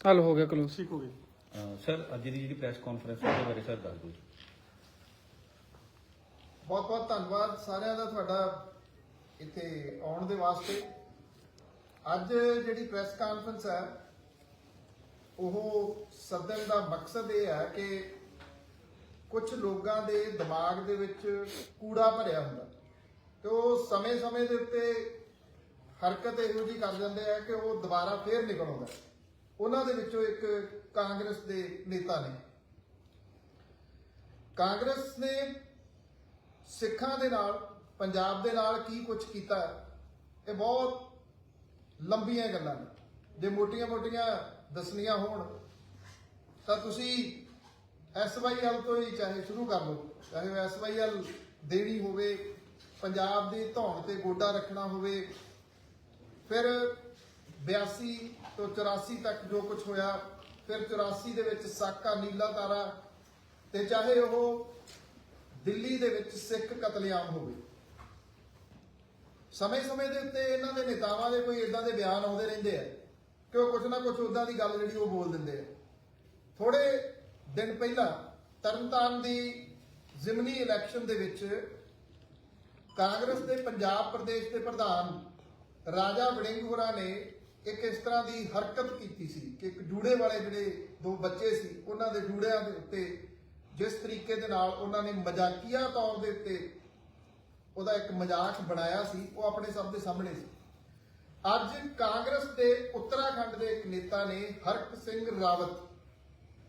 ਹੱਲ ਹੋ ਗਿਆ ਕਲੋਜ਼ ਠੀਕ ਹੋ ਗਈ ਸਰ ਅੱਜ ਦੀ ਜਿਹੜੀ ਪ੍ਰੈਸ ਕਾਨਫਰੰਸ ਉਹਦੇ ਬਾਰੇ ਸਰ ਦੱਸ ਦਿਓ ਜੀ। ਬਹੁਤ ਬਹੁਤ ਧੰਨਵਾਦ ਸਾਰਿਆਂ ਦਾ ਤੁਹਾਡਾ ਇੱਥੇ ਆਉਣ ਦੇ ਵਾਸਤੇ। ਅੱਜ ਜਿਹੜੀ ਪ੍ਰੈਸ ਕਾਨਫਰੰਸ ਹੈ ਉਹ ਸੱਦਣ ਦਾ ਮਕਸਦ ਇਹ ਹੈ ਕਿ ਕੁਝ ਲੋਕਾਂ ਦੇ ਦਿਮਾਗ ਦੇ ਵਿੱਚ ਕੂੜਾ ਭਰਿਆ ਹੁੰਦਾ। ਤੇ ਉਹ ਸਮੇਂ-ਸਮੇਂ ਦੇ ਉੱਤੇ ਹਰਕਤ ਇਹੋ ਜਿਹੀ ਕਰ ਜਾਂਦੇ ਆ ਕਿ ਉਹ ਦੁਬਾਰਾ ਫੇਰ ਨਿਕਲ ਆਉਂਦਾ। ਉਹਨਾਂ ਦੇ ਵਿੱਚੋਂ ਇੱਕ ਕਾਂਗਰਸ ਦੇ ਨੇਤਾ ਨੇ। ਕਾਂਗਰਸ ਨੇ ਸਿੱਖਾਂ ਦੇ ਨਾਲ, ਪੰਜਾਬ ਦੇ ਨਾਲ ਕੀ ਕੁਝ ਕੀਤਾ ਇਹ ਬਹੁਤ ਲੰਬੀਆਂ ਗੱਲਾਂ ਨੇ। ਜੇ ਮੋਟੀਆਂ-ਮੋਟੀਆਂ ਦੱਸਣੀਆਂ ਹੋਣ, ਤਾਂ ਤੁਸੀਂ ਐਸਵਾਈਐਲ ਤੋਂ ਹੀ ਚਾਹੇ ਸ਼ੁਰੂ ਕਰ ਲਓ, ਚਾਹੇ ਐਸਵਾਈਐਲ ਦੇਣੀ ਹੋਵੇ, ਪੰਜਾਬ ਦੀ ਧੌਣ ਤੇ ਗੋਡਾ ਰੱਖਣਾ ਹੋਵੇ, ਫਿਰ 82 ਤੋਂ 84 ਤੱਕ ਜੋ ਕੁਝ ਹੋਇਆ, ਫਿਰ 84 ਦੇ ਵਿੱਚ ਸਾਕਾ ਨੀਲਾ ਤਾਰਾ ਤੇ ਚਾਹੇ ਉਹ ਦਿੱਲੀ ਦੇ ਵਿੱਚ ਸਿੱਖ ਕਤਲੇਆਮ ਹੋਵੇ। ਸਮੇਂ-ਸਮੇਂ ਦੇ ਉੱਤੇ ਇਹਨਾਂ ਦੇ ਨੇਤਾਵਾਂ ਦੇ ਕੋਈ ਇਦਾਂ ਦੇ ਬਿਆਨ ਆਉਂਦੇ ਰਹਿੰਦੇ ਆ ਕਿ ਉਹ ਕੁਝ ਨਾ ਕੁਝ ਉਦਾਂ ਦੀ ਗੱਲ ਜਿਹੜੀ ਉਹ ਬੋਲ ਦਿੰਦੇ ਆ। ਥੋੜੇ ਦਿਨ ਪਹਿਲਾਂ ਤਰਨਤਾਰਨ ਦੀ ਜ਼ਿਮਨੀ ਇਲੈਕਸ਼ਨ ਦੇ ਵਿੱਚ ਕਾਂਗਰਸ ਦੇ ਪੰਜਾਬ ਪ੍ਰਦੇਸ਼ ਦੇ ਪ੍ਰਧਾਨ ਰਾਜਾ ਵੜਿੰਗ ਹੋਰਾਂ ਨੇ ਇੱਕ ਇਸ ਤਰ੍ਹਾਂ ਦੀ ਹਰਕਤ ਕੀਤੀ ਸੀ ਕਿ ਇੱਕ ਜੂੜੇ ਵਾਲੇ ਜਿਹੜੇ ਦੋ ਬੱਚੇ ਸੀ, ਉਹਨਾਂ ਦੇ ਜੂੜਿਆਂ ਦੇ ਉੱਤੇ ਜਿਸ ਤਰੀਕੇ ਦੇ ਨਾਲ ਉਹਨਾਂ ਨੇ ਮਜ਼ਾਕੀਆ ਤੌਰ ਦੇ ਉੱਤੇ ਉਹਦਾ ਇੱਕ ਮਜ਼ਾਕ ਬਣਾਇਆ ਸੀ, ਉਹ ਆਪਣੇ ਸਭ ਦੇ ਸਾਹਮਣੇ ਸੀ। ਅੱਜ ਕਾਂਗਰਸ ਦੇ ਉੱਤਰਾਖੰਡ ਦੇ ਇੱਕ ਨੇਤਾ ਨੇ, ਹਰਕ ਸਿੰਘ ਰਾਵਤ,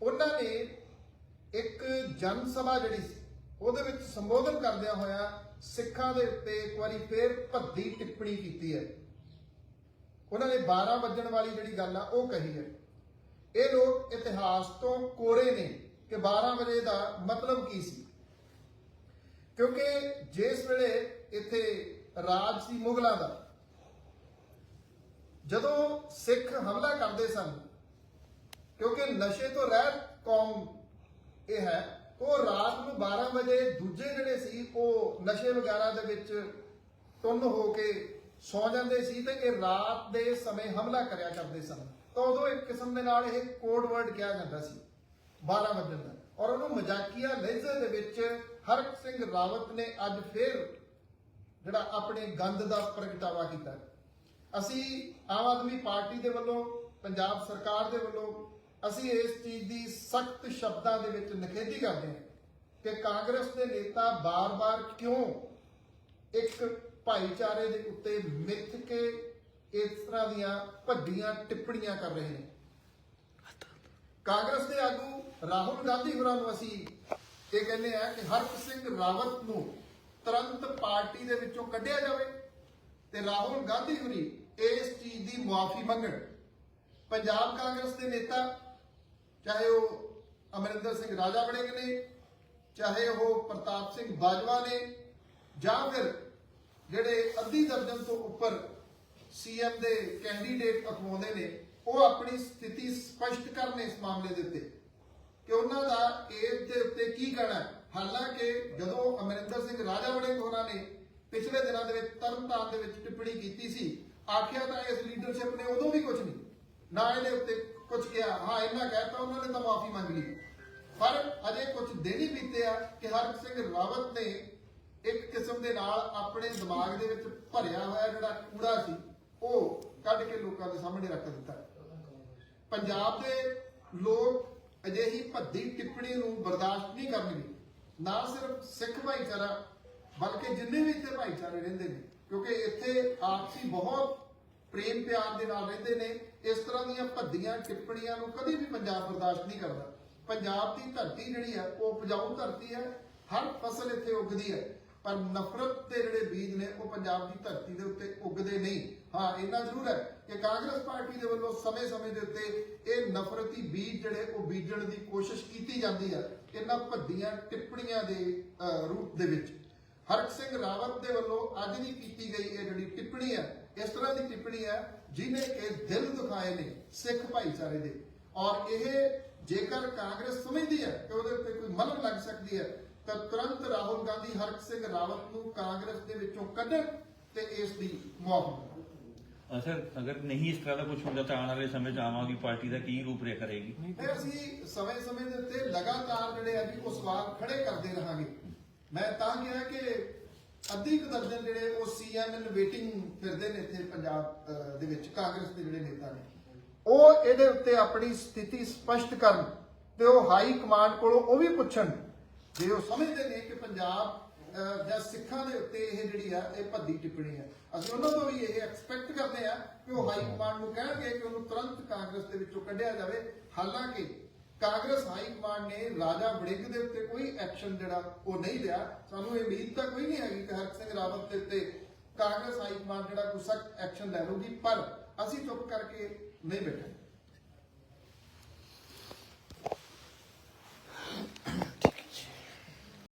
ਉਹਨਾਂ ਨੇ ਇੱਕ ਜਨ ਸਭਾ ਜਿਹੜੀ ਸੀ, ਉਹਦੇ ਵਿੱਚ ਸੰਬੋਧਨ ਕਰਦਿਆਂ ਹੋਇਆ ਸਿੱਖਾਂ ਦੇ ਉੱਤੇ ਇੱਕ ਵਾਰੀ ਫੇਰ ਭੱਦੀ ਟਿੱਪਣੀ ਕੀਤੀ ਹੈ। ਉਹਨਾਂ ਨੇ 12 ਵੱਜਣ ਵਾਲੀ ਜਿਹੜੀ ਗੱਲ ਆ, ਉਹ ਕਹੀ ਹੈ। ਇਹ ਲੋਕ ਇਤਿਹਾਸ ਤੋਂ ਕੋਰੇ ਨੇ ਕਿ 12 ਵਜੇ ਦਾ ਮਤਲਬ ਕੀ ਸੀ? ਕਿਉਂਕਿ ਜਿਸ ਵੇਲੇ ਇੱਥੇ ਰਾਜ ਸੀ ਮੁਗਲਾਂ ਦਾ, ਜਦੋਂ ਸਿੱਖ ਹਮਲਾ ਕਰਦੇ ਸਨ, ਕਿਉਂਕਿ ਨਸ਼ੇ ਤੋਂ ਰਹਿਤ ਕੌਮ ਇਹ ਹੈ, ਉਹ ਰਾਤ ਨੂੰ 12 ਵਜੇ ਦੂਜੇ ਜਿਹੜੇ ਸੀ, ਉਹ ਨਸ਼ੇ ਵਗੈਰਾ ਦੇ ਵਿੱਚ ਟੁੰਨ ਹੋ ਕੇ ਸੌ ਜਾਂਦੇ ਸੀ ਤੇ ਇਹ ਰਾਤ ਦੇ ਸਮੇਂ ਹਮਲਾ ਕਰਿਆ ਕਰਦੇ ਸਨ। ਤਾਂ ਉਦੋਂ ਇੱਕ ਕਿਸਮ ਦੇ ਨਾਲ ਇਹ ਕੋਡ ਵਰਡ ਕਿਹਾ ਜਾਂਦਾ ਸੀ 12 ਵਜੇ ਦਾ। ਔਰ ਉਹਨੂੰ ਮਜ਼ਾਕੀਆ ਲਹਿਜ਼ੇ ਦੇ ਵਿੱਚ ਹਰਕ ਸਿੰਘ ਰਾਵਤ ਨੇ ਅੱਜ ਫਿਰ ਜਿਹੜਾ ਆਪਣੇ ਗੰਦ ਦਾ ਪ੍ਰਗਟਾਵਾ ਕੀਤਾ। ਅਸੀਂ ਆਮ ਆਦਮੀ ਪਾਰਟੀ ਦੇ ਵੱਲੋਂ, ਪੰਜਾਬ ਸਰਕਾਰ ਦੇ ਵੱਲੋਂ, ਅਸੀਂ ਇਸ ਚੀਜ਼ ਦੀ ਸਖਤ ਸ਼ਬਦਾਂ ਦੇ ਵਿੱਚ ਨਿਖੇਧੀ ਕਰਦੇ ਹਾਂ ਕਿ ਕਾਂਗਰਸ ਦੇ ਨੇਤਾ ਬਾਰ-ਬਾਰ ਕਿਉਂ ਇੱਕ ਭਾਈਚਾਰੇ ਦੇ ਉੱਤੇ ਮਿੱਥ ਕੇ ਇਸ ਤਰ੍ਹਾਂ ਦੀਆਂ ਭੱਡੀਆਂ ਟਿੱਪਣੀਆਂ ਕਰ ਰਹੇ ਨੇ। ਕਾਂਗਰਸ ਦੇ ਆਗੂ ਰਾਹੁਲ ਗਾਂਧੀ ਹੋਰਾਂ ਨੂੰ ਅਸੀਂ ਇਹ ਕਹਿੰਦੇ ਆ ਕਿ ਹਰਕ ਸਿੰਘ ਰਾਵਤ ਨੂੰ ਤੁਰੰਤ ਪਾਰਟੀ ਦੇ ਵਿੱਚੋਂ ਕੱਢਿਆ ਜਾਵੇ ਤੇ ਰਾਹੁਲ ਗਾਂਧੀ ਹੋਰੀ ਇਸ ਚੀਜ਼ ਦੀ ਮੁਆਫੀ ਮੰਗਣ। ਪੰਜਾਬ ਕਾਂਗਰਸ ਦੇ ਨੇਤਾ, ਚਾਹੇ ਉਹ ਅਮਰਿੰਦਰ ਸਿੰਘ ਰਾਜਾ ਬਣੇ ਨੇ ਚਾਹੇ ਉਹ ਪ੍ਰਤਾਪ ਸਿੰਘ ਬਾਜਵਾ ਨੇ ਜਾਂ ਫਿਰ ਜਿਹੜੇ ਅੱਧੀ ਦਰਜਨ ਤੋਂ ਉੱਪਰ ਸੀਐਮ ਦੇ ਕੈਂਡੀਡੇਟ ਅਖਵਾਉਂਦੇ ਨੇ, ਉਹ ਆਪਣੀ ਸਥਿਤੀ ਸਪਸ਼ਟ ਕਰਨ ਇਸ ਮਾਮਲੇ ਦੇ ਉੱਤੇ। ਕਿ ਉਹਨਾਂ ਦਾ ਇਸ ਦੇ ਉੱਤੇ ਕੀ ਕਹਿਣਾ ਹਾਲਾਂਕਿ ਜਦੋਂ ਅਮਰਿੰਦਰ ਸਿੰਘ ਰਾਜਾ ਵੜਿੰਗ ਹੋਰਾਂ ਨੇ ਪਿਛਲੇ ਦਿਨਾਂ ਦੇ ਵਿੱਚ ਤਰਨਤਾਰਨ ਦੇ ਵਿੱਚ ਟਿੱਪਣੀ ਕੀਤੀ ਸੀ। ਆਖਿਆ ਤਾਂ ਇਸ ਲੀਡਰਸ਼ਿਪ ਨੇ ਉਦੋਂ ਵੀ ਕੁਝ ਨਹੀਂ। ਨਾ ਇਹਦੇ ਉੱਤੇ ਕੁਝ ਕਿਹਾ। ਹਾਂ ਇਹਨਾਂ ਕਹਿਤਾ ਉਹਨਾਂ ਨੇ ਤਾਂ ਮਾਫੀ ਮੰਗ ਲਈ। ਪਰ ਅਜੇ ਕੁਝ ਦਿਨ ਹੀ ਬੀਤੇ ਆ ਕਿ ਹਰਕ ਸਿੰਘ ਰਾਵਤ ਨੇ ਇੱਕ ਕਿਸਮ ਦੇ ਨਾਲ ਆਪਣੇ ਦਿਮਾਗ ਦੇ ਵਿੱਚ ਭਰਿਆ ਹੋਇਆ ਜਿਹੜਾ ਕੂੜਾ ਸੀ, ਉਹ ਕੱਢ ਕੇ ਲੋਕਾਂ ਦੇ ਸਾਹਮਣੇ ਰੱਖ ਦਿੱਤਾ। ਪੰਜਾਬ ਦੇ ਲੋਕ ਅਜਿਹੀ ਭੱਦੀ ਟਿੱਪਣੀ ਨੂੰ ਬਰਦਾਸ਼ਤ ਨਹੀਂ ਕਰਨਗੇ। ਨਾ ਸਿਰਫ ਸਿੱਖ ਭਾਈਚਾਰਾ, ਬਲਕਿ ਜਿੰਨੇ ਵੀ ਇੱਥੇ ਭਾਈਚਾਰੇ ਰਹਿੰਦੇ ਨੇ, ਕਿਉਂਕਿ ਇੱਥੇ ਆਪਸੀ ਬਹੁਤ ਪ੍ਰੇਮ ਪਿਆਰ ਦੇ ਨਾਲ ਰਹਿੰਦੇ ਨੇ, ਇਸ ਤਰ੍ਹਾਂ ਦੀਆਂ ਭੱਦੀਆਂ ਟਿੱਪਣੀਆਂ ਨੂੰ ਕਦੇ ਵੀ ਪੰਜਾਬ ਬਰਦਾਸ਼ਤ ਨਹੀਂ ਕਰਦਾ। ਪੰਜਾਬ ਦੀ ਧਰਤੀ ਜਿਹੜੀ ਹੈ, ਉਹ ਉਪਜਾਊ ਧਰਤੀ ਹੈ, ਹਰ ਫਸਲ ਇੱਥੇ ਉੱਗਦੀ ਹੈ। ਪਰ ਨਫ਼ਰਤ ਦੇ ਜਿਹੜੇ ਬੀਜ ਨੇ, ਉਹ ਪੰਜਾਬ ਦੀ ਧਰਤੀ ਦੇ ਉੱਤੇ ਉੱਗਦੇ ਨਹੀਂ। ਹਾਂ, ਇੰਨਾ ਜ਼ਰੂਰ ਹੈ ਕਿ ਕਾਂਗਰਸ ਪਾਰਟੀ ਦੇ ਵੱਲੋਂ ਸਮੇਂ-ਸਮੇਂ ਦੇ ਉੱਤੇ ਇਹ ਨਫ਼ਰਤੀ ਬੀਜ ਜਿਹੜੇ, ਉਹ ਬੀਜਣ ਦੀ ਕੋਸ਼ਿਸ਼ ਕੀਤੀ ਜਾਂਦੀ ਹੈ, ਇਹਨਾਂ ਭੱਦੀਆਂ ਟਿੱਪਣੀਆਂ ਦੇ ਰੂਪ ਦੇ ਵਿੱਚ। ਹਰਕ ਸਿੰਘ ਰਾਵਤ ਦੇ ਵੱਲੋਂ ਅੱਜ ਦੀ ਕੀਤੀ ਗਈ ਇਹ ਜਿਹੜੀ ਟਿੱਪਣੀ ਹੈ, ਇਸ ਤਰ੍ਹਾਂ ਦੀ ਟਿੱਪਣੀ ਹੈ ਜਿਨੇ ਕਿ ਦਿਲ ਦੁਖਾਏ ਨੇ ਸਿੱਖ ਭਾਈਚਾਰੇ ਦੇ। ਔਰ ਇਹ ਜੇਕਰ ਕਾਂਗਰਸ ਸਮਝਦੀ ਹੈ ਕਿ ਉਹਦੇ ਉੱਤੇ ਕੋਈ ਮਲਮ ਲੱਗ ਸਕਦੀ ਹੈ ਤਾਂ ਤੁਰੰਤ ਰਾਹੁਲ ਗਾਂਧੀ ਹਰਕ ਸਿੰਘ ਰਾਵਤ ਨੂੰ ਕਾਂਗਰਸ ਦੇ ਵਿੱਚੋਂ ਕੱਢਣ ਤੇ ਇਸ ਦੀ ਮੁਆਫੀ ਮੰਗਣ ਅ, ਸਰ ਅਗਰ ਨਹੀਂ ਇਸ ਤਰ੍ਹਾਂ ਦਾ ਕੁਝ ਹੁੰਦਾ ਤਾਂ ਆਉਣ ਵਾਲੇ ਸਮੇਂ 'ਚ ਆਮ ਆਦਮੀ ਪਾਰਟੀ ਦਾ ਕੀ ਰੂਪ ਰੇਖਾ ਰਹੇਗੀ? ਫਿਰ ਅਸੀਂ ਸਮੇਂ-ਸਮੇਂ ਦੇ ਉੱਤੇ ਲਗਾਤਾਰ ਜਿਹੜੇ ਆ ਜੀ ਉਹ ਸਵਾਲ ਖੜੇ ਕਰਦੇ ਰਹਾਂਗੇ। ਮੈਂ ਤਾਂ ਕਿਹਾ ਕਿ ਅੱਧੀ ਕੁ ਦਰਜਨ ਜਿਹੜੇ ਉਹ ਸੀਐਮ ਇਨ ਵੇਟਿੰਗ ਫਿਰਦੇ ਨੇ ਇੱਥੇ ਪੰਜਾਬ ਅਹ, ਦੇ ਵਿੱਚ ਕਾਂਗਰਸ ਦੇ ਜਿਹੜੇ ਨੇਤਾ ਨੇ। ਉਹ ਇਹਦੇ ਉੱਤੇ ਆਪਣੀ ਸਥਿਤੀ ਸਪਸ਼ਟ ਕਰਨ ਤੇ ਉਹ ਹਾਈ ਕਮਾਂਡ ਕੋਲੋਂ ਉਹ ਵੀ ਪੁੱਛਣ ਜੇ ਉਹ ਸਮਝਦੇ ਨੇ ਕਿ ਪੰਜਾਬ ਜਾਂ ਸਿੱਖਾਂ ਦੇ ਉੱਤੇ ਇਹ ਜਿਹੜੀ ਆ ਇਹ ਭੱਦੀ ਟਿੱਪਣੀ ਹੈ ਅਸੀਂ ਉਹਨਾਂ ਤੋਂ ਵੀ ਇਹ ਐਕਸਪੈਕਟ ਕਰਦੇ ਆ ਕਿ ਉਹ ਹਾਈ ਕਮਾਂਡ ਨੂੰ ਕਹਿਣਗੇ ਕਿ ਉਹਨੂੰ ਤੁਰੰਤ ਕਾਂਗਰਸ ਦੇ ਵਿੱਚੋਂ ਕੱਢਿਆ ਜਾਵੇ। ਹਾਲਾਂਕਿ ਕਾਂਗਰਸ ਹਾਈ ਕਮਾਂਡ ਨੇ ਰਾਜਾ ਵੜਿੰਗ ਦੇ ਉੱਤੇ ਕੋਈ ਐਕਸ਼ਨ ਜਿਹੜਾ ਉਹ ਨਹੀਂ ਲਿਆ। ਸਾਨੂੰ ਇਹ ਉਮੀਦ ਤਾਂ ਕੋਈ ਨਹੀਂ ਹੈਗੀ ਕਿ ਹਰਕ ਸਿੰਘ ਰਾਵਤ ਦੇ ਉੱਤੇ ਕਾਂਗਰਸ ਹਾਈ ਕਮਾਂਡ ਜਿਹੜਾ ਕੋਈ ਸਖਤ ਐਕਸ਼ਨ ਲੈ ਲਊਗੀ ਪਰ ਅਸੀਂ ਚੁੱਪ ਕਰਕੇ ਨਹੀਂ ਬੈਠੇ।